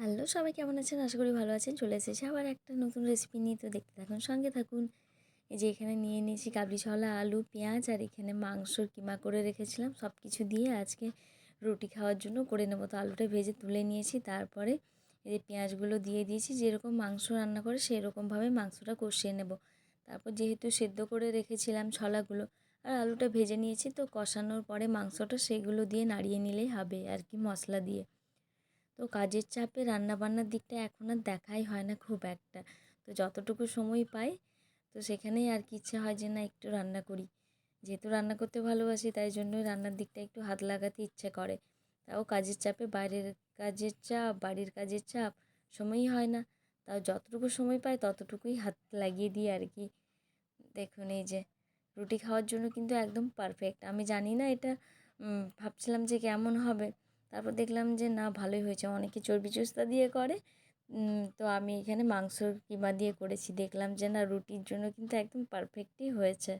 Hello, সবাই কেমন আছেন? আশা করি ভালো আছেন। চলে এসেছি আবার একটা নতুন রেসিপি নিয়ে। তো দেখতে থাকুন, সঙ্গে থাকুন। এই যে এখানে নিয়ে নিয়েছি কাবলি ছোলা, আলু, পেঁয়াজ, আর এখানে মাংসর কিমা করে রেখেছিলাম। সব কিছু দিয়ে আজকে রুটি খাওয়ার জন্য করে নেব। তো আলুটা ভেজে তুলে নিয়েছি। তারপরে এই যে পেঁয়াজগুলো দিয়ে দিয়েছি। যেরকম মাংস রান্না করে, সেরকমভাবে মাংসটা কষিয়ে নেব। তারপর যেহেতু সেদ্ধ করে রেখেছিলাম ছলাগুলো, আর আলুটা ভেজে নিয়েছি, তো কষানোর পরে মাংসটা সেগুলো দিয়ে নাড়িয়ে নিলেই হবে আর কি মশলা দিয়ে। তো কাজের চাপে রান্নাবান্নার দিকটা এখন আর দেখাই হয় না খুব একটা। তো যতটুকু সময় পাই, তো সেখানেই আর কি ইচ্ছে হয় যে না একটু রান্না করি। যেহেতু রান্না করতে ভালোবাসি, তাই জন্য রান্নার দিকটা একটু হাত লাগাতে ইচ্ছে করে। তাও কাজের চাপে বাইরের কাজের চাপ, বাড়ির কাজের চাপ সময়ই হয় না। তাও যতটুকু সময় পাই, ততটুকুই হাত লাগিয়ে দিই আর কি। দেখুন এই যে, রুটি খাওয়ার জন্য কিন্তু একদম পারফেক্ট আমি জানি না এটা ভাবছিলাম যে কেমন হবে। তারপর দেখলাম যে, না, ভালোই হয়েছে। অনেকে চর্বি চুস্তা দিয়ে করে। তো আমি এখানে মাংসর কিমা দিয়ে করেছি। দেখলাম যে, না, রুটির জন্য কিন্তু একদম পারফেক্টই হয়েছে।